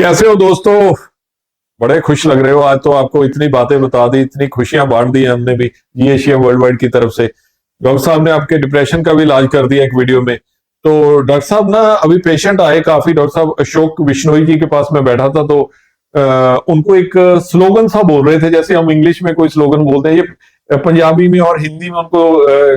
कैसे हो दोस्तों? बड़े खुश लग रहे हो। आज तो आपको इतनी बातें बता दी इतनी खुशियाँ बांट दी हमने भी जी एशिया वर्ल्ड वाइड की तरफ़ से। डॉक्टर साहब ने आपके डिप्रेशन का भी इलाज कर दिया एक वीडियो में। तो डॉक्टर साहब ना अभी पेशेंट आए काफ़ी डॉक्टर साहब अशोक विश्नोई जी के पास मैं बैठा था तो अ, उनको एक स्लोगन सा बोल रहे थे जैसे हम इंग्लिश में कोई स्लोगन बोलते हैं ये पंजाबी में और हिंदी में उनको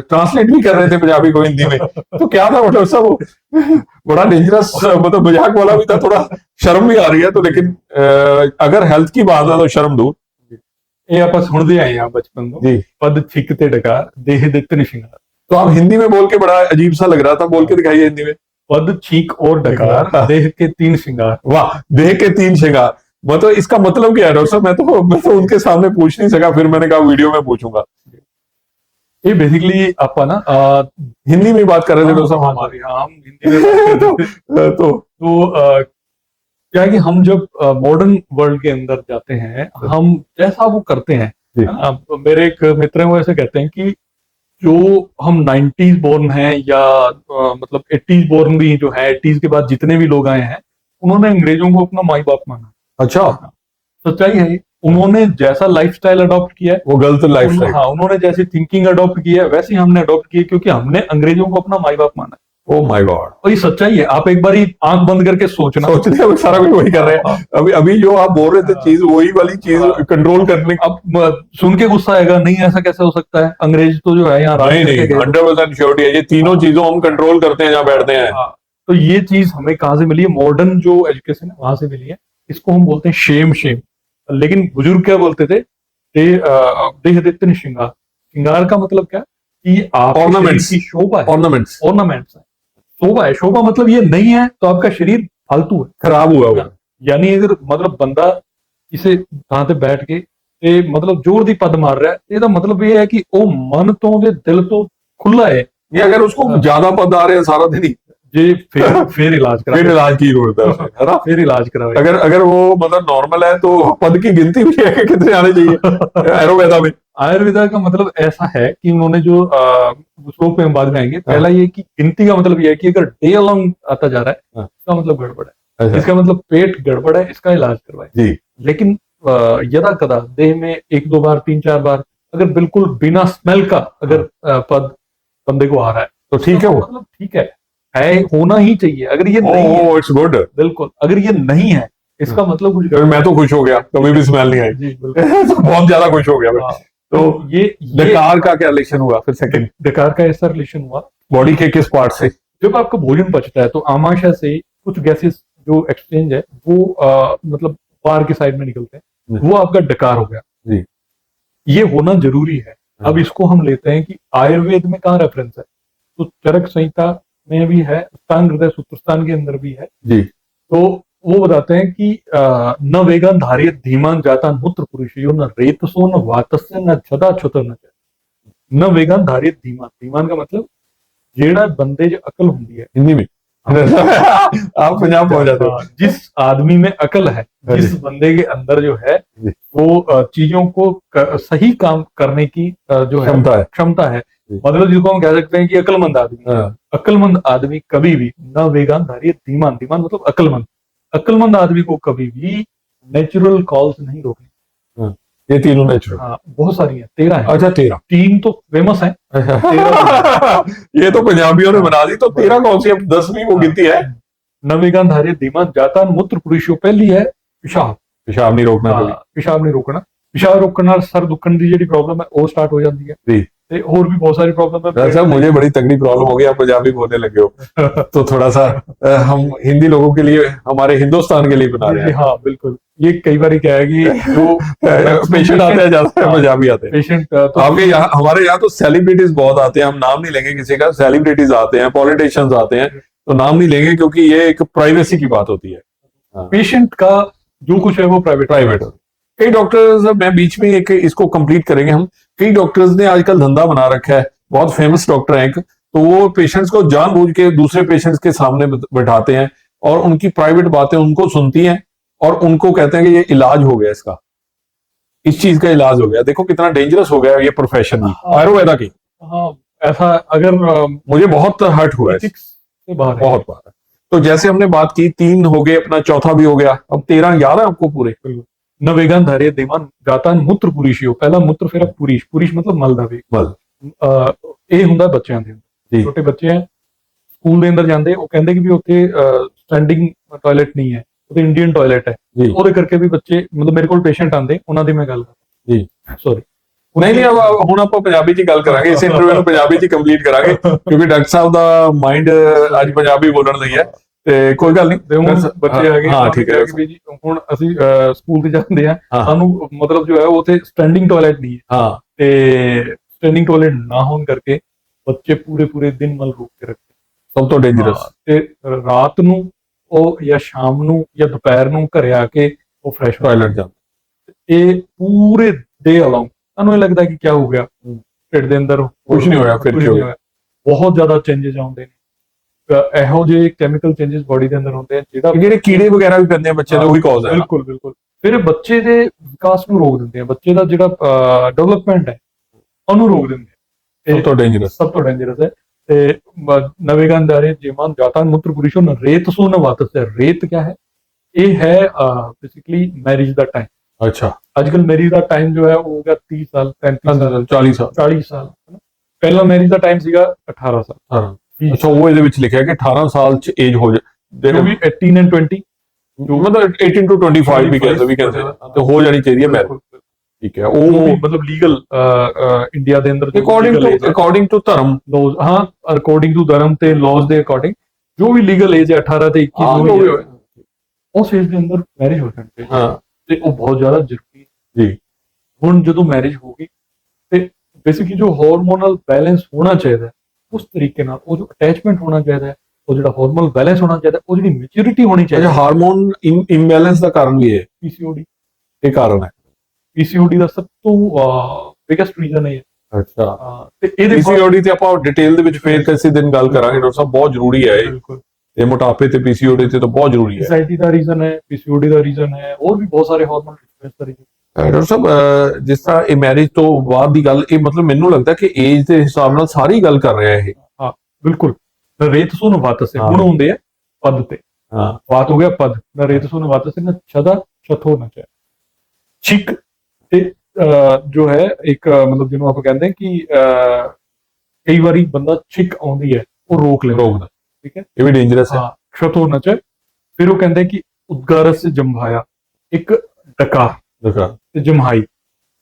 ट्रांसलेट भी कर रहे थे पंजाबी को हिंदी में तो क्या था वो डॉक्टर साहब वो बड़ा डेंजरस मतलब मजाक वाला भी था थोड़ा शर्म भी आ रही है तो लेकिन अ, अगर हेल्थ की बात है तो शर्म दूर ਇਹ ਆਪਾਂ ਸੁਣਦੇ ਆਏ ਆ ਬਚਪਨ ਤੋਂ जी ਪਦ ਛਿੱਕ ਤੇ ਡਕਾ ਦੇਹ ਦੇ ਤਿੰਨ ਸ਼ਿੰਗਾਰ तो आप हिंदी में बोल के बड़ा अजीब सा लग रहा था बोल के दिखाइए हिंदी में पद छीक और डकार देह के तीन श्रृंगार वाह देह के तीन श्रृंगार मतलब इसका मतलब क्या है डॉक्टर साहब मैं तो मैं तो उनके सामने पूछ नहीं सका फिर मैंने कहा वीडियो में पूछूँगा ये बेसिकली आपा ना अ, हिंदी में बात कर रहे थे डॉक्टर साहब हमारी हाँ हम हिंदी में बात कर तो तो अ, क्या है कि हम जब मॉडर्न वर्ल्ड के अंदर जाते हैं हम जैसा वो करते हैं। है? अब मेरे एक मित्र हैं वो ऐसे कहते हैं कि जो हम 90s बोर्न हैं या अ, मतलब 80s बोर्न भी जो है 80s के बाद जितने भी लोग आए हैं उन्होंने अंग्रेज़ों को अपना माई बाप माना अच्छा। सच्चाई है उन्होंने जैसा लाइफस्टाइल अडॉप्ट किया है वो गलत लाइफ उन- हाँ उन्होंने जैसी थिंकिंग अडॉप्ट की है वैसे ही हमने अडॉप्ट की है क्योंकि हमने अंग्रेज़ों को अपना माई बाप माना है। ओ माय गॉड और ये सच्चाई है आप एक बार ही आँख बंद करके सोचना। सोच लिया अभी सारा कुछ वही कर रहे हैं। अभी अभी जो आप बोल रहे थे चीज़ वही वाली चीज़ कंट्रोल करने अब सुन के गुस्सा आएगा नहीं ऐसा कैसे हो सकता है? अंग्रेज़ तो जो है यहाँ नहीं नहीं हंड्रेड परसेंट श्योरिटी है ये तीनों चीज़ों हम कंट्रोल करते हैं जहाँ बैठते हैं। हाँ, तो ये चीज़ हमें कहाँ से मिली है? मॉडर्न जो एजुकेशन है वहाँ से मिली है। इसको हम बोलते हैं शेम शेम लेकिन बुजुर्ग क्या बोलते थे दे अ, देह देते श्रृंगार श्रृंगार का मतलब क्या कि आप Ornaments. की शोभा है ऑर्नामेंट्स ऑर्नामेंट्स है शोभा है शोभा मतलब ये नहीं है तो आपका शरीर फालतू है खराब हुआ हुआ यानी अगर मतलब ਬੰਦਾ ਕਿਸੇ ਥਾਂ ਤੇ ਬੈਠ ਕੇ ਤੇ ਮਤਲਬ ਜ਼ੋਰ ਦੀ ਪੱਦ ਮਾਰ ਰਿਹਾ ਹੈ, ਇਹਦਾ ਮਤਲਬ ਇਹ ਹੈ ਕਿ ਉਹ ਮਨ ਤੋਂ ਤੇ ਦਿਲ ਤੋਂ ਖੁੱਲਾ ਹੈ ये अगर उसको ज्यादा पद आ रहे हैं सारा दिन ये फिर फिर इलाज करा फिर इलाज की ज़रूरत है ना? फिर इलाज अगर अगर वो मतलब नॉर्मल है तो पद की गिनती भी है कि कितने आने चाहिए। आयुर्वेदा में। आयुर्वेदा का मतलब ऐसा है कि उन्होंने जो उसको में हम बात करेंगे पहला हाँ। ये कि गिनती का मतलब ये है कि अगर डे अलॉन्ग आता जा रहा है हाँ। इसका मतलब गड़बड़ है। अच्छा। इसका मतलब पेट गड़बड़ है इसका इलाज करवाए। जी। लेकिन यदा कदा देह में एक दो बार तीन चार बार अगर बिल्कुल बिना स्मेल का अगर हाँ। पद बंदे को आ रहा है तो ठीक है वो। मतलब ठीक है। है होना ही चाहिए। अगर ये नहीं है इट्स गुड बिल्कुल अगर ये नहीं है इसका मतलब कुछ मैं तो खुश हो गया कभी भी स्मेल नहीं आई। तो बहुत ज़्यादा खुश हो गया हाँ, तो तो ये डकार का क्या रिलेशन हुआ फिर सेकंड डकार का ऐसा रिलेशन हुआ। बॉडी के किस पार्ट से? जब आपका भोजन पचता है तो आमाशय से कुछ गैसेस जो एक्सचेंज है वो अ, मतलब बाहर के साइड में निकलते हैं। वो आपका डकार हो गया। जी। ये होना ज़रूरी है। हाँ। अब इसको हम लेते हैं कि आयुर्वेद में कहाँ रेफरेंस है? तो चरक संहिता में भी है स्थान हृदय सूत्रस्थान के अंदर भी है। जी। तो वो बताते हैं कि न वेगान धार्य धीमान जाता मूत्र पुरुषयो न रेतसो न वातस्य न छदा छुत न। न वेगान धार्य धीमान। धीमान का मतलब जेड़ा बंदे जो अकल होती है। हिंदी में। आप पंजाब पहुँच जाते हो। हाँ, जिस आदमी में अकल है हाँ जिस बंदे के अंदर जो है वो चीज़ों को क- सही काम करने की जो है क्षमता है। क्षमता है। जी। मतलब जिसको हम कह सकते हैं कि अकलमंद आदमी अकलमंद आदमी कभी भी न वेगान धारी धीमान धीमान मतलब अकलमंद अकलमंद आदमी को कभी भी नेचुरल कॉल्स नहीं रोकनी ये तीनों नेचुरल हाँ बहुत सारी हैं तेरह हैं अच्छा तेरह तीन तो फेमस हैं ये तो पंजाबियों ने बना दी तो तेरह कौन सी अब दसवीं वो गिनती है न वेगान धारी धीमान जाता मूत्र पुरुषों पहली है पेशाब पेशाब नहीं रोकना कभी ਹਾਂ, ਪਿਸ਼ਾਬ ਨਹੀਂ ਰੋਕਣਾ ਪਿਸ਼ਾਬ ਰੋਕਣ ਨਾਲ ਸਰ ਦੁਖਣ ਦੀ ਜਿਹੜੀ ਪ੍ਰੋਬਲਮ ਹੈ ਉਹ ਸਟਾਰਟ ਹੋ ਜਾਂਦੀ ਹੈ ਜੀ। और भी बहुत सारी प्रॉब्लम है साहब मुझे बड़ी तगड़ी प्रॉब्लम हो गई आप पंजाबी बोलने लगे हो। तो थोड़ा सा हम हिंदी लोगों के लिए हमारे हिंदुस्तान के लिए बना रहे हैं। हाँ बिल्कुल। ये कई बार क्या है कि जो पेशेंट आते हैं जाते हैं हाँ, पंजाबी आते हैं। पेशेंट तो आपके यहाँ हमारे यहाँ तो सेलिब्रिटीज बहुत आते हैं हम नाम नहीं लेंगे किसी का सेलिब्रिटीज आते हैं पॉलिटिशियंस आते हैं तो नाम नहीं लेंगे क्योंकि ये एक प्राइवेसी की बात होती है। हाँ। पेशेंट का जो कुछ है वो प्राइवेट प्राइवेट कई डॉक्टर्स मैं बीच में एक इसको कंप्लीट करेंगे हम। कई डॉक्टर्स ने आजकल धंधा बना रखा है बहुत फ़ेमस डॉक्टर हैं एक तो वो पेशेंट्स को जानबूझ के दूसरे पेशेंट्स के सामने बैठाते हैं और उनकी प्राइवेट बातें उनको सुनती हैं और उनको कहते हैं कि ये इलाज हो गया इसका। इस चीज़ का इलाज हो गया। देखो कितना डेंजरस हो गया ये प्रोफेशन हाँ। आयुर्वेदा की। हाँ ऐसा अगर मुझे बहुत हर्ट हुआ है। से बाहर है। बहुत बार तो जैसे हमने बात की तीन हो गए अपना चौथा भी हो गया अब तेरह याद है आपको पूरे। न वेगन धारे देवान ਗਾਤਾਨ ਮੂਤਰ ਪੁਰੀਸ਼ਿਓ ਪਹਿਲਾ ਮੂਤਰ ਫਿਰ ਪੁਰੀਸ਼ ਪੁਰੀਸ਼ ਮਤਲਬ ਮਲ ਦਾ ਵੇਗ ਮਲ। ਅਹ ਇਹ ਹੁੰਦਾ ਬੱਚਿਆਂ ਦੇ ਅੰਦਰ ਜੀ। ਛੋਟੇ ਬੱਚੇ ਆ ਸਕੂਲ ਦੇ ਅੰਦਰ ਜਾਂਦੇ ਉਹ ਕਹਿੰਦੇ ਕਿ ਵੀ ਉੱਥੇ ਸਟੈਂਡਿੰਗ ਟਾਇਲਟ ਨਹੀਂ ਹੈ ਉੱਥੇ ਇੰਡੀਅਨ ਟਾਇਲਟ ਹੈ ਜੀ ਉਹਦੇ ਕਰਕੇ ਵੀ ਬੱਚੇ ਮਤਲਬ ਮੇਰੇ ਕੋਲ ਪੇਸ਼ੈਂਟ ਆਂਦੇ ਉਹਨਾਂ ਦੀ ਮੈਂ ਗੱਲ ਕਰਦਾ ਜੀ। ਸੌਰੀ ਨਹੀਂ ਨਹੀਂ अब ਹੁਣ ਆਪਾਂ ਪੰਜਾਬੀ 'ਚ ਹੀ ਗੱਲ ਕਰਾਂਗੇ ਇਸ ਇੰਟਰਵਿਊ ਨੂੰ ਪੰਜਾਬੀ 'ਚ ਕੰਪਲੀਟ ਕਰਾਂਗੇ ਕਿਉਂਕਿ ਡਾਕਟਰ ਸਾਹਿਬ ਦਾ ਮਾਈਂਡ ਅੱਜ ਪੰਜਾਬੀ ਬੋਲਣ ਲਈ ਹੈ ਤੇ ਕੋਈ ਗੱਲ ਨਹੀਂ ਤੇ ਹੁਣ ਬੱਚੇ ਆ ਗਏ ਹਾਂ, ਠੀਕ ਹੈ। ਵੀ ਜੀ ਹੁਣ ਅਸੀਂ ਸਕੂਲ ਤੇ ਜਾਂਦੇ ਆ। ਸਾਨੂੰ ਮਤਲਬ ਜੋ ਹੈ ਉਹ ਉੱਥੇ ਸਟੈਂਡਿੰਗ ਟਾਇਲਟ ਨਹੀਂ ਹੈ। ਹਾਂ। ਤੇ ਸਟੈਂਡਿੰਗ ਟਾਇਲਟ ਨਾ ਹੋਣ ਕਰਕੇ ਬੱਚੇ ਪੂਰੇ ਪੂਰੇ ਦਿਨ ਮਲ ਰੋਕ ਕੇ ਰੱਖਦੇ ਸਭ ਤੋਂ ਡੇਂਜਰਸ ਤੇ ਰਾਤ ਨੂੰ ਉਹ ਜਾਂ ਸ਼ਾਮ ਨੂੰ ਜਾਂ ਦੁਪਹਿਰ ਨੂੰ ਘਰੇ ਆ ਕੇ ਉਹ ਫਰੈਸ਼ ਟਾਇਲਟ ਜਾ ਇਹ ਪੂਰੇ ਡੇ ਅਲੋਂਗ ਤੁਹਾਨੂੰ ਇਹ ਲੱਗਦਾ ਕਿ ਕੀ ਹੋ ਗਿਆ। ਢਿੱਡ ਦੇ ਅੰਦਰ ਕੁਛ ਨਹੀਂ ਹੋਇਆ, ਫਿਰ ਕੀ ਹੋਇਆ। ਬਹੁਤ ਜ਼ਿਆਦਾ ਚੇਂਜਸ ਆਉਂਦੇ ਨੇ। ਇਹੋ ਜਿਹੇ ਕੈਮੀਕਲ ਚੇਂजेस ਬਾਡੀ ਦੇ ਅੰਦਰ ਹੁੰਦੇ ਆ ਜਿਹੜਾ ਜਿਹੜੇ ਕੀੜੇ ਵਗੈਰਾ ਵੀ ਪੈਂਦੇ ਆ ਬੱਚਿਆਂ ਦੇ ਉਹੀ ਕਾਜ਼ ਹੈ ਬਿਲਕੁਲ ਬਿਲਕੁਲ। ਫਿਰ ਬੱਚੇ ਦੇ ਵਿਕਾਸ ਨੂੰ ਰੋਕ ਦਿੰਦੇ ਆ। ਬੱਚੇ ਦਾ ਜਿਹੜਾ ਡਿਵੈਲਪਮੈਂਟ ਹੈ ਉਹਨੂੰ ਰੋਕ ਦਿੰਦੇ ਆ। ਸਭ ਤੋਂ ਡੇਂਜਰਸ ਸਭ ਤੋਂ ਡੇਂਜਰਸ ਹੈ। ਤੇ ਨਵੇਗੰਦਾਰੇ ਜੀਵਨ ਜਾਤਾਨ ਮੁੱਤਰ ਪੁਰਸ਼ੋਂ ਰੇਤ ਸੋ ਨ ਵਾਤਸ ਹੈ। ਰੇਤ ਕਿਆ ਹੈ? ਇਹ ਹੈ ਬੇਸਿਕਲੀ ਮੈਰਿਜ ਦਾ ਟਾਈਮ ਅੱਛਾ। ਅੱਜਕੱਲ ਮੈਰਿਜ ਦਾ ਟਾਈਮ ਜੋ ਹੈ ਉਹ ਹੋਗਾ 30 ਸਾਲ 35 ਸਾਲ 40 ਸਾਲ। 40 ਸਾਲ। ਪਹਿਲਾਂ ਮੈਰਿਜ ਦਾ ਟਾਈਮ ਸੀਗਾ 18 ਸਾਲ। 18 ਅੱਛਾ ਉਹ ਇਹਦੇ ਵਿੱਚ ਲਿਖਿਆ ਕਿ 18 ਸਾਲ 'ਚ ਏਜ ਹੋ ਜਾ ਜੋ ਵੀ 18 ਐਂਡ 20 ਮਤਲਬ 18 ਟੂ 25 ਵੀ ਕਹਿੰਦੇ ਵੀ ਕਹਿੰਦੇ ਤੇ ਹੋ ਜਾਣੀ ਚਾਹੀਦੀ ਹੈ ਮੈਰਿਜ ਠੀਕ ਹੈ ਉਹ ਮਤਲਬ ਲੀਗਲ ਇੰਡੀਆ ਦੇ ਅੰਦਰ ਅਕੋਰਡਿੰਗ ਟੂ ਅਕੋਰਡਿੰਗ ਟੂ ਧਰਮ। ਲਾਜ਼ ਹਾਂ ਅਕੋਰਡਿੰਗ ਟੂ ਧਰਮ ਤੇ ਲਾਜ਼ ਦੇ ਅਕੋਰਡਿੰਗ ਜੋ ਵੀ ਲੀਗਲ ਏਜ ਹੈ 18 ਤੇ 21 ਹਾਂ, ਜੋ ਜੋ ਵੀ ਵੀ ਹੈ, ਉਸ ਏਜ ਦੇ ਅੰਦਰ ਮੈਰਿਜ ਹੋ ਜਾਂਦੀ ਹੈ। ਹਾਂ। ਤੇ ਉਹ ਬਹੁਤ ਜ਼ਿਆਦਾ ਜ਼ਰੂਰੀ ਹੈ। ਜੀ। ਹੁਣ ਜਦੋਂ ਮੈਰਿਜ ਹੋ ਗਈ ਤੇ ਬੇਸਿਕਲੀ ਜੋ ਹਾਰਮੋਨਲ ਬੈਲੈਂਸ ਹੋਣਾ ਚਾਹੀਦਾ ਹੈ, ਉਸ ਤਰੀਕੇ ਨਾਲ ਉਹ ਜੋ ਅਟੈਚਮੈਂਟ ਹੋਣਾ ਚਾਹੀਦਾ ਹੈ ਉਹ ਜਿਹੜਾ ਹਾਰਮੋਨਲ ਬੈਲੈਂਸ ਹੋਣਾ ਚਾਹੀਦਾ ਉਹ ਜਿਹੜੀ ਮੈਚੁਰਿਟੀ ਹੋਣੀ ਚਾਹੀਦੀ ਹੈ। ਹਾਰਮੋਨ ਇੰਬੈਲੈਂਸ ਦਾ ਕਾਰਨ ਵੀ ਹੈ। ਪੀਸੀਓਡੀ ਇਹ ਕਾਰਨ ਹੈ। ਪੀਸੀਓਡੀ ਦਾ ਸਭ ਤੋਂ ਬਿਗੇਸਟ ਰੀਜ਼ਨ ਹੈ। ਅੱਛਾ। ਤੇ ਇਹਦੇ ਪੀਸੀਓਡੀ ਤੇ ਆਪਾਂ ਡਿਟੇਲ ਦੇ ਵਿੱਚ ਫੇਰ ਕਿਸੇ ਦਿਨ ਗੱਲ ਕਰਾਂਗੇ ਡਾਕਟਰ ਸਾਹਿਬ ਬਹੁਤ ਜ਼ਰੂਰੀ ਹੈ ਇਹ। ਬਿਲਕੁਲ। ਇਹ ਮੋਟਾਪੇ ਤੇ ਪੀਸੀਓਡੀ ਤੇ ਤਾਂ ਬਹੁਤ ਜ਼ਰੂਰੀ ਹੈ। ਐਂਜ਼ਾਈਟੀ ਦਾ ਰੀਜ਼ਨ ਹੈ ਪੀਸੀਓਡੀ ਦਾ ਰੀਜ਼ਨ ਹੈ ਹੋਰ ਵੀ ਬਹੁਤ ਸਾਰੇ ਹਾਰਮੋਨ ਡਿਸਟ੍ਰੈਸ ਦਾ ਅਹ ਡਾਕਟਰ ਸਾਹਿਬ ਜਿਸ ਤਰ੍ਹਾਂ ਇਹ ਮੈਰਿਜ ਤੋਂ ਬਾਅਦ ਦੀ ਗੱਲ ਇਹ ਮਤਲਬ ਮੈਨੂੰ ਲੱਗਦਾ ਕਿ ਏਜ ਦੇ ਹਿਸਾਬ ਨਾਲ ਸਾਰੀ ਗੱਲ ਕਰ ਰਿਹਾ ਇਹ। ਬਿਲਕੁਲ। ਰੇਤਸੋ ਨੂੰ ਵਾਤਸ ਹਾਂ। ਗੁਣ ਹੁੰਦੇ ਆ ਪਦ ਤੇ। ਹਾਂ। ਬਾਤ ਹੋ ਗਿਆ ਪਦ। ਨਾ ਰੇਤਸੋ ਨੂੰ ਵਾਤਸ ਨਾ ਛਦਾ ਛਥੋ ਨਾ ਚਾਹੇ ਛਿਕ ਤੇ ਜੋ ਹੈ ਇੱਕ ਮਤਲਬ ਜਿਹਨੂੰ ਆਪਾਂ ਕਹਿੰਦੇ ਹਾਂ ਕਿ ਕਈ ਵਾਰੀ ਬੰਦਾ ਛਿਕ ਆਉਂਦੀ ਹੈ ਉਹ ਰੋਕ ਲੈਂਦਾ। ਰੋਗ ਦਾ ਠੀਕ ਹੈ? ਇਹ ਵੀ ਡੇਂਜਰਸ ਹੈ। ਹਾਂ ਛਥੋ ਨਾ ਚਾਹੇ ਫਿਰ ਉਹ ਕਹਿੰਦੇ ਕਿ ਉਦਗਾਰਸ ਜੰਭਾਇਆ। ਇੱਕ ਡਕਾ। ਦੇਖਾ ਤੇ ਜਮਹਾਈ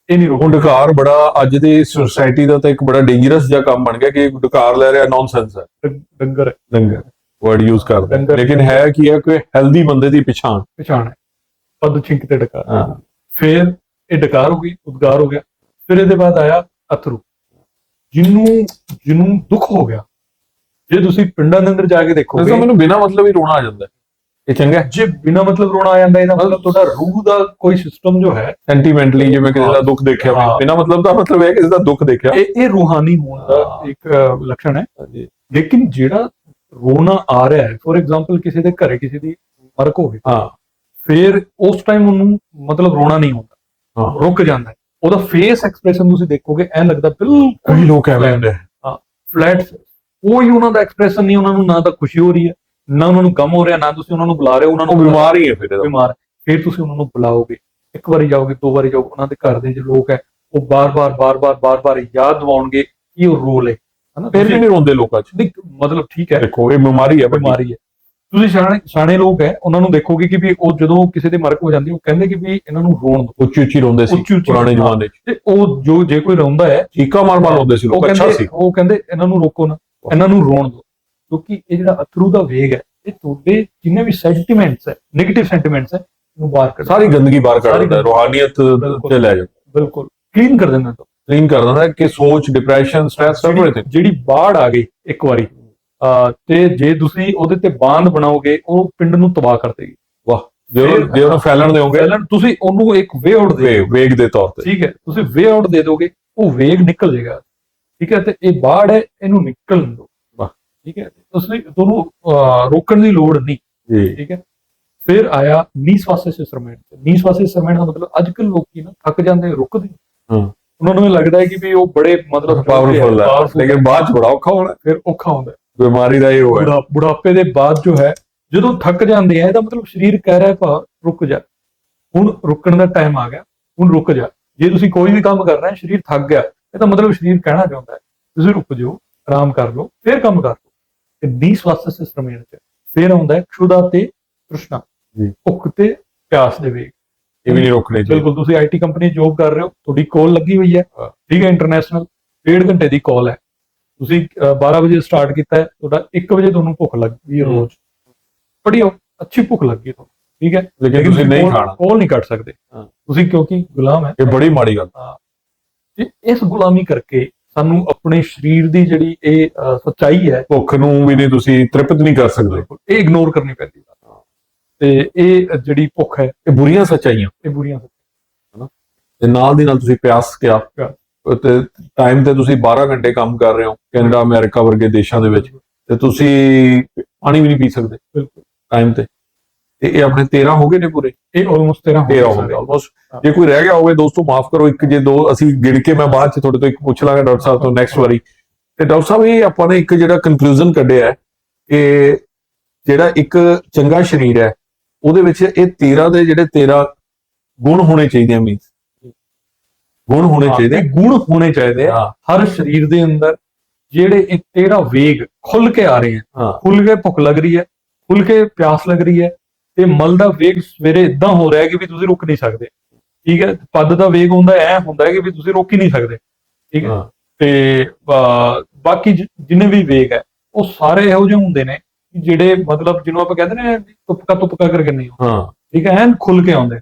ਇਹ ਨਹੀਂ ਰੋਕ ਹੁਣ ਡਕਾਰ ਬੜਾ ਅੱਜ ਦੀ ਸੋਸਾਇਟੀ ਦਾ ਤਾਂ ਇੱਕ ਬੜਾ ਡੇਂਜਰਸ ਜਿਹਾ ਕੰਮ ਬਣ ਗਿਆ ਕਿ ਡਕਾਰ ਲੈ ਰਿਹਾ ਨੌਨਸੈਂਸ ਹੈ। ਡੰਗਰ ਹੈ, ਲੰਗਰ ਵਰਡ ਯੂਜ਼ ਕਰਦਾ। ਲੇਕਿਨ ਹੈ। ਕੀ ਹੈ ਕੋਈ ਹੈਲਦੀ ਬੰਦੇ ਦੀ ਪਛਾਣ। ਪਛਾਣ ਹੈ। ਪਦ ਛਿੰਕ ਤੇ ਡਕਾ ਹਾਂ। ਫਿਰ ਇਹ ਡਕਾਰ ਹੋ ਗਈ ਉਦਗਾਰ ਹੋ ਗਿਆ। ਫਿਰ ਇਹਦੇ ਬਾਅਦ ਆਇਆ ਅਥਰੂ। ਜਿਹਨੂੰ ਜਿਹਨੂੰ ਦੁੱਖ ਹੋ ਗਿਆ ਜੇ ਤੁਸੀਂ ਪਿੰਡਾਂ ਦੇ ਅੰਦਰ ਜਾ ਕੇ ਦੇਖੋਗੇ ਮੈਨੂੰ ਬਿਨਾ ਮਤਲਬ ਹੀ ਰੋਣਾ ਆ ਜਾਂਦਾ ਹੈ। ਇਹ ਚੰਗਾ ਹੈ। ਜੇ ਬਿਨਾ ਮਤਲਬ ਰੋਣਾ ਆ ਜਾਂਦਾ ਇਹਦਾ ਮਤਲਬ ਤੁਹਾਡਾ ਰੂਹ ਦਾ ਕੋਈ ਸਿਸਟਮ ਜੋ ਹੈ ਸੈਂਟੀਮੈਂਟਲੀ ਜਿਵੇਂ ਕਿਸੇ ਦਾ ਦੁੱਖ ਦੇਖਿਆ ਹਾਂ। ਬਿਨਾ ਮਤਲਬ ਦਾ ਮਤਲਬ ਹੈ ਕਿਸੇ ਦਾ ਦੁੱਖ ਦੇਖਿਆ। ਇਹ ਇਹ ਰੂਹਾਨੀ ਹੋਣ ਦਾ ਹਾਂ। ਇੱਕ ਲੱਛਣ ਹੈ। ਹਾਂਜੀ। ਲੇਕਿਨ ਜਿਹੜਾ ਰੋਣਾ ਆ ਰਿਹਾ ਹੈ ਫੋਰ ਐਗਜ਼ਾਮਪਲ ਕਿਸੇ ਦੇ ਘਰੇ ਕਿਸੇ ਦੀ ਮਰਕ ਹੋਵੇ ਹਾਂ। ਫਿਰ ਉਸ ਟਾਈਮ ਉਹਨੂੰ ਮਤਲਬ ਰੋਣਾ ਨਹੀਂ ਆਉਂਦਾ। ਹਾਂ। ਰੁਕ ਜਾਂਦਾ ਹੈ। ਉਹਦਾ ਫੇਸ ਐਕਸਪ੍ਰੈਸ਼ਨ ਤੁਸੀਂ ਦੇਖੋਗੇ ਐਂ ਲੱਗਦਾ ਬਿਲਕੁਲ ਲੋਕ ਐਵੇਂ ਹੁੰਦੇ ਫਲੈਟ ਕੋਈ ਉਹਨਾਂ ਦਾ ਐਕਸਪ੍ਰੈਸ਼ਨ ਨਹੀਂ ਉਹਨਾਂ ਨੂੰ ਨਾ ਤਾਂ ਖੁਸ਼ੀ ਹੋ ਰਹੀ ਹੈ। ਨਾ ਉਹਨਾਂ ਨੂੰ ਗਮ ਹੋ ਰਿਹਾ ਨਾ ਤੁਸੀਂ ਉਹਨਾਂ ਨੂੰ ਬੁਲਾ ਰਹੇ ਹੋ ਉਹਨਾਂ ਉਹ ਨੂੰ ਬਿਮਾਰ ਹੀ ਹੈ ਫਿਰ ਇਹਦਾ। ਬਿਮਾਰ। ਫਿਰ ਤੁਸੀਂ ਉਹਨਾਂ ਨੂੰ ਬੁਲਾਓਗੇ। ਇੱਕ ਵਾਰੀ ਜਾਓਗੇ ਦੋ ਵਾਰੀ ਜਾਓਗੇ ਉਹਨਾਂ ਦੇ ਘਰ ਦੇ ਜੋ ਲੋਕ ਹੈ ਉਹ ਬਾਰ-ਬਾਰ ਬਾਰ-ਬਾਰ ਬਾਰ-ਬਾਰ ਯਾਦ ਦਿਵਾਉਣਗੇ ਕਿ ਉਹ ਰੋਲ ਹੈ ਹਨਾ ਫਿਰ ਵੀ ਨਹੀਂ ਰੋਂਦੇ ਲੋਕਾਂ 'ਚ। ਨਹੀਂ, ਮਤਲਬ ਠੀਕ ਹੈ। ਦੇਖੋ ਇਹ ਬਿਮਾਰੀ ਹੈ। ਬਿਮਾਰੀ ਹੈ। ਤੁਸੀਂ ਸਿਆਣੇ ਸਿਆਣੇ ਲੋਕ ਹੈ ਉਹਨਾਂ ਨੂੰ ਦੇਖੋਗੇ ਕਿ ਵੀ ਉਹ ਜਦੋਂ ਕਿਸੇ ਦੇ ਮਰਕ ਹੋ ਜਾਂਦੀ ਉਹ ਕਹਿੰਦੇ ਕਿ ਵੀ ਇਹਨਾਂ ਨੂੰ ਰੋਣ ਦਿਓ। ਉੱਚੀ ਉੱਚੀ ਰੋਂਦੇ ਸੀ ਪੁਰਾਣੇ। ਜ਼ਮਾਨੇ 'ਚ। ਤੇ ਉਹ ਜੋ ਜੇ ਕੋਈ ਰੋਂਦਾ ਹੈ ਚੀਕਾ ਮਾਰ ਮਾਰ ਰੋਂਦੇ ਸੀ ਉਹ ਲੋਕ ਅੱਛਾ ਕਹਿੰਦੇ ਸੀ। ਉਹ ਕਹਿੰਦੇ ਇਹਨਾਂ ਨੂੰ ਰੋਕੋ ਨਾ। ਇਹਨਾਂ ਨੂੰ ਰੋਣ ਦਿਓ। ਕਿਉਂਕਿ ਇਹ ਜਿਹੜਾ ਅਥਰੂ ਦਾ ਵੇਗ ਹੈ ਇਹ ਤੁਹਾਡੇ ਜਿੰਨੇ ਵੀ ਸੈਂਟੀਮੈਂਟਸ ਹੈ 네ਗੇਟਿਵ ਸੈਂਟੀਮੈਂਟਸ ਹੈ ਨੂੰ ਬਾਹਰ ਕੱਢ ਸਾਰੀ ਗੰਦਗੀ ਬਾਹਰ ਕੱਢ ਸਾਰੀ ਦਿੰਦਾ ਹੈ। ਰੂਹਾਨੀਅਤ। ਤੇ ਲੈ ਜਾਂਦਾ। ਬਿਲਕੁਲ। ਕਲੀਨ ਕਰ ਦਿੰਦਾ ਤੁਹਾਨੂੰ ਕਲੀਨ ਕਰ ਦਿੰਦਾ ਕਿ ਸੋਚ ਡਿਪਰੈਸ਼ਨ ਸਟ੍ਰੈਸ ਜਿਹੜੀ- ਐਵਰੀਥਿੰਗ ਜਿਹੜੀ ਬਾੜ ਆ ਗਈ ਇੱਕ ਵਾਰੀ ਤੇ ਜੇ ਤੁਸੀਂ ਉਹਦੇ ਤੇ ਬਾਂਧ ਬਣਾਓਗੇ ਉਹ ਪਿੰਡ ਨੂੰ ਤਬਾਹ ਕਰ ਦੇਗੀ। ਵਾਹ ਜੇ ਜੇ ਉਹਨੂੰ ਫੈਲਣ ਦਿਓਗੇ ਪਹਿਲਾਂ ਤੁਸੀਂ ਉਹਨੂੰ ਇੱਕ ਵੇ ਆਊਟ ਦੇ ਵੇਗ ਦੇ ਤੌਰ ਤੇ। ਠੀਕ ਹੈ ਤੁਸੀਂ ਵੇ ਆਊਟ ਦੇ ਦੋਗੇ ਉਹ ਵੇਗ ਨਿਕਲ ਜਾਏਗਾ ਠੀਕ ਹੈ ਤੇ ਇਹ ਬਾੜ ਹੈ ਇਹਨੂੰ ਨਿਕਲਣ ਦਿਓ। ਠੀਕ ਹੈ? ਤੁਸੀਂ ਤੁਹਾਨੂੰ ਅਹ, ਰੋਕਣ ਦੀ ਲੋੜ ਨਹੀਂ। ਜੀ। ਠੀਕ ਹੈ? ਫਿਰ ਆਇਆ ਨੀਸਵਾਸੇ ਸਰਮੈਂਟ ਨੀਸਵਾਸੇ ਸਰਮੈਂਟ ਦਾ ਮਤਲਬ ਅੱਜ ਕੱਲ ਲੋਕੀ ਨਾ ਥੱਕ ਜਾਂਦੇ ਰੁਕਦੇ। ਹਾਂ। ਉਹਨਾਂ ਨੂੰ ਲੱਗਦਾ ਹੈ ਕਿ ਵੀ ਉਹ ਬੜੇ ਮਤਲਬ ਪਾਵਰਫੁਲ ਹੈ। ਲੇਕਿਨ ਬਾਅਦ ਚ ਬੜਾ ਔਖਾ ਹੋਣਾ। ਫਿਰ ਔਖਾ ਹੁੰਦਾ। ਬਿਮਾਰੀ ਦਾ ਇਹ ਹੋਇਆ ਬੁਢਾ- ਬੁਢਾਪੇ ਦੇ ਬਾਅਦ ਜੋ ਹੈ ਜਦੋਂ ਥੱਕ ਜਾਂਦੇ ਆ ਇਹਦਾ ਮਤਲਬ ਸਰੀਰ ਕਹਿ ਰਿਹਾ ਭਾ ਰੁਕ ਜਾ। ਹੁਣ ਰੁਕਣ ਦਾ ਟਾਈਮ ਆ ਗਿਆ। ਹੁਣ ਰੁਕ ਜਾ। ਜੇ ਤੁਸੀਂ ਕੋਈ ਵੀ ਕੰਮ ਕਰ ਰਹੇ ਹੋ ਸਰੀਰ ਥੱਕ ਗਿਆ ਇਹਦਾ ਮਤਲਬ ਸਰੀਰ ਕਹਿਣਾ ਚਾਹੁੰਦਾ ਹੈ ਤੁਸੀਂ ਰੁਕ ਜਾਓ ਆਰਾਮ ਕਰ ਲਓ ਫਿਰ ਕੰਮ ਕਰ ਲਓ। 20 ਸਵਾਸਥ ਸਿਸਟਮ ਇਹਨਾਂ ਚ ਫਿਰ ਆਉਂਦਾ ਹੈక్షੁਦਾ ਤੇ ਤ੍ਰਿਸ਼ਨਾ ਜੀ। ਭੁੱਖ ਤੇ ਪਿਆਸ ਦੇ ਵੇਗ। ਇਹ ਵੀ ਨਹੀਂ ਰੋਕਣੇ ਚਾਹੀਦੇ। ਬਿਲਕੁਲ ਤੁਸੀਂ ਆਈਟੀ ਕੰਪਨੀ ਜੋਬ ਕਰ ਰਹੇ ਹੋ ਤੁਹਾਡੀ ਕਾਲ ਲੱਗੀ ਹੋਈ ਹੈ ਹਾਂ। ਠੀਕ ਹੈ ਇੰਟਰਨੈਸ਼ਨਲ ਡੇਢ ਘੰਟੇ ਦੀ ਕਾਲ ਹੈ। ਤੁਸੀਂ ਅਹ, 12 ਵਜੇ ਸਟਾਰਟ ਕੀਤਾ ਹੈ ਤੁਹਾਡਾ 1 ਵਜੇ ਤੁਹਾਨੂੰ ਭੁੱਖ ਲੱਗੀ ਹੈ। ਰੋਜ਼। ਬੜੀ ਅੱਛੀ ਭੁੱਖ ਲੱਗੀ ਹੈ ਤੁਹਾਨੂੰ ਠੀਕ ਹੈ। ਲੇਕਿਨ ਤੁਸੀਂ ਨਹੀਂ ਖਾਣਾ। ਕਾਲ ਨਹੀਂ ਕੱਟ ਸਕਦੇ। ਹਾਂ। ਤੁਸੀਂ ਕਿਉਂਕਿ ਗੁਲਾਮ ਹੈ। ਇਹ ਬੜੀ ਮਾੜੀ ਗੱਲ। ਤੇ ਇਸ ਗੁਲਾਮੀ ਕਰਕੇ ਸਾਨੂੰ ਆਪਣੇ ਸਰੀਰ ਦੀ ਜਿਹੜੀ ਇਹ ਸੱਚਾਈ ਹੈ ਭੁੱਖ ਨੂੰ ਵੀ ਨਹੀਂ ਤੁਸੀਂ ਤ੍ਰਿਪਤ ਨਹੀਂ ਕਰ ਸਕਦੇ। ਇਹ ਇਗਨੋਰ ਕਰਨੀ ਪੈਂਦੀ ਹੈ। ਤੇ ਇਹ ਜਿਹੜੀ ਭੁੱਖ ਹੈ ਇਹ ਬੁਰੀਆਂ ਸੱਚਾਈਆਂ। ਇਹ ਬੁਰੀਆਂ ਤੇ ਨਾਲ ਦੀ ਨਾਲ ਤੁਸੀਂ ਪਿਆਸ ਪਿਆਸ। ਤੇ ਟਾਈਮ ਤੇ ਤੁਸੀਂ 12 ਘੰਟੇ ਕੰਮ ਕਰ ਰਹੇ ਹੋ ਕੈਨੇਡਾ ਅਮਰੀਕਾ ਵਰਗੇ ਦੇਸ਼ਾਂ ਦੇ ਵਿੱਚ। ਤੇ ਤੁਸੀਂ ਪਾਣੀ ਵੀ ਨਹੀਂ ਪੀ ਸਕਦੇ। ਬਿਲਕੁਲ। ਟਾਈਮ ਤੇ। ਤੇ ਇਹ ਆਪਣੇ 13 ਹੋ ਗਏ ਨੇ ਪੂਰੇ? ਇਹ ਆਲਮੋਸਟ 13 13 ਹੋ ਹੋ ਗਏ ਆਲਮੋਸਟ ਜੇ ਕੋਈ ਰਹਿ ਗਿਆ ਹੋਵੇ ਦੋਸਤੋ ਮਾਫ ਕਰੋ ਇੱਕ ਜੇ ਦੋ ਅਸੀਂ ਗਿਣ ਕੇ ਮੈਂ ਬਾਅਦ ਚ ਤੁਹਾਡੇ ਤੋਂ ਇੱਕ ਪੁੱਛ ਲਾਂਗਾ ਡਾਕਟਰ ਸਾਹਿਬ ਤੋਂ ਨੈਕਸਟ ਵਾਰੀ। ਤੇ ਡਾਕਟਰ ਸਾਹਿਬ ਇਹ ਆਪਾਂ ਨੇ ਇੱਕ ਜਿਹੜਾ ਕਨਕਲੂਜਨ ਕੱਢਿਆ ਹੈ ਕਿ ਜਿਹੜਾ ਇੱਕ ਚੰਗਾ ਸਰੀਰ ਹੈ ਉਹਦੇ ਵਿੱਚ ਇਹ 13 ਦੇ ਜਿਹੜੇ 13 ਗੁਣ ਹੋਣੇ ਚਾਹੀਦੇ ਆ ਮੀਨਸ ਗੁਣ ਹੋਣੇ ਚਾਹੀਦੇ ਗੁਣ ਹੋਣੇ ਚਾਹੀਦੇ ਆ ਹਰ ਸਰੀਰ ਦੇ ਅੰਦਰ ਜਿਹੜੇ ਇਹ ਤੇਰਾ ਵੇਗ ਖੁੱਲ ਕੇ ਆ ਰਹੇ ਆ। ਖੁੱਲ ਕੇ ਭੁੱਖ ਲੱਗ ਰਹੀ ਹੈ ਖੁੱਲ ਕੇ ਪਿਆਸ ਲੱਗ ਰਹੀ ਹੈ ਤੇ ਮਲ ਦਾ ਵੇਗ ਸਵੇਰੇ ਇਦਾਂ ਹੋ ਰਿਹਾ ਕਿ ਵੀ ਤੁਸੀਂ ਰੁਕ ਨਹੀਂ ਸਕਦੇ। ਠੀਕ ਹੈ? ਪਦ ਦਾ ਵੇਗ ਹੁੰਦਾ ਐ ਹੁੰਦਾ ਹੈ ਕਿ ਵੀ ਤੁਸੀਂ ਰੁਕ ਹੀ ਨਹੀਂ ਸਕਦੇ। ਠੀਕ ਹੈ? ਤੇ ਬਾਕੀ ਜਿੰਨੇ ਵੀ ਵੇਗ ਹੈ ਉਹ ਸਾਰੇ ਇਹੋ ਜਿਹੇ ਹੁੰਦੇ ਨੇ ਜਿਹੜੇ ਮਤਲਬ ਜਿਹਨੂੰ ਆਪਾਂ ਕਹਿੰਦੇ ਨੇ ਤੁਪਕਾ ਤੁਪਕਾ ਕਰਕੇ ਨਹੀਂ ਹਾਂ। ਠੀਕ ਹੈ? ਐਨ ਖੁੱਲ ਕੇ ਆਉਂਦੇ ਨੇ।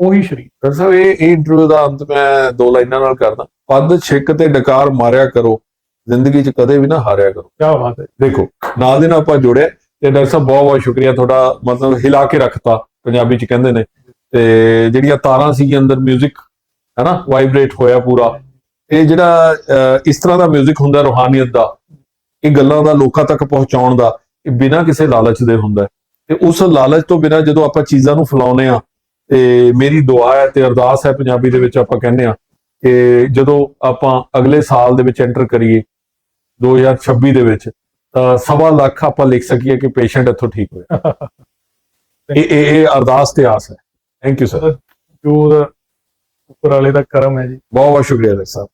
ਉਹੀ ਸਰੀਰ। ਡਾਕਟਰ ਸਾਹਿਬ ਇਹ ਇਹ ਇੰਟਰਵਿਊ ਦਾ ਅੰਤ ਮੈਂ ਦੋ ਲਾਈਨਾਂ ਨਾਲ ਕਰਦਾ। ਪਦ ਛਿੱਕ ਤੇ ਡਕਾਰ ਮਾਰਿਆ ਕਰੋ। ਜ਼ਿੰਦਗੀ 'ਚ ਕਦੇ ਵੀ ਨਾ ਹਾਰਿਆ ਕਰੋ। ਕੀ ਬਾਤ ਹੈ। ਦੇਖੋ ਨਾਲ ਦੇ ਨਾਲ ਆਪਾਂ ਜੁੜਿਆ। ਤੇ ਡਾਕਟਰ ਸਾਹਿਬ ਬਹੁਤ ਬਹੁਤ ਸ਼ੁਕਰੀਆ ਤੁਹਾਡਾ ਮਤਲਬ ਹਿਲਾ ਕੇ ਰੱਖਤਾ ਪੰਜਾਬੀ 'ਚ ਕਹਿੰਦੇ ਨੇ ਤੇ ਜਿਹੜੀਆਂ ਤਾਰਾਂ ਸੀ ਅੰਦਰ 뮤직 ਹੈ ਨਾ ਵਾਈਬ੍ਰੇਟ ਹੋਇਆ ਪੂਰਾ ਇਹ ਜਿਹੜਾ ਅਹ, ਇਸ ਤਰ੍ਹਾਂ ਦਾ 뮤직 ਹੁੰਦਾ ਰੋਹਾਨੀਅਤ ਦਾ ਇਹ ਗੱਲਾਂ ਦਾ ਲੋਕਾਂ ਤੱਕ ਪਹੁੰਚਾਉਣ ਦਾ ਇਹ ਬਿਨਾਂ ਕਿਸੇ ਲਾਲਚ ਦੇ ਹੁੰਦਾ ਹੈ। ਤੇ ਉਸ ਲਾਲਚ ਤੋਂ ਬਿਨਾਂ ਜਦੋਂ ਆਪਾਂ ਚੀਜ਼ਾਂ ਨੂੰ ਫੈਲਾਉਨੇ ਆ ਤੇ ਮੇਰੀ ਦੁਆ ਹੈ ਤੇ ਅਰਦਾਸ ਹੈ ਪੰਜਾਬੀ ਦੇ ਵਿੱਚ ਆਪਾਂ ਕਹਿੰਦੇ ਆ ਕਿ ਜਦੋਂ ਆਪਾਂ ਅਗਲੇ ਸਾਲ ਦੇ ਵਿੱਚ ਐਂਟਰ ਕਰੀਏ 2026 ਦੇ ਵਿੱਚ ਤਾਂ ਸਵਾ ਲੱਖ ਆਪਾਂ ਲਿਖ ਸਕੀਏ ਕਿ ਪੇਸ਼ੈਂਟ ਇੱਥੋਂ ਠੀਕ ਹੋਇਆ ਇਹ ਇਹ ਇਹ ਅਰਦਾਸ ਤੇ ਆਸ ਹੈ। ਥੈਂਕ ਯੂ ਸਰ ਜੋ ਉੱਪਰ ਵਾਲੇ ਦਾ ਕਰਮ ਹੈ ਜੀ। ਬਹੁਤ ਬਹੁਤ ਸ਼ੁਕਰੀਆ ਸਾਹਿਬ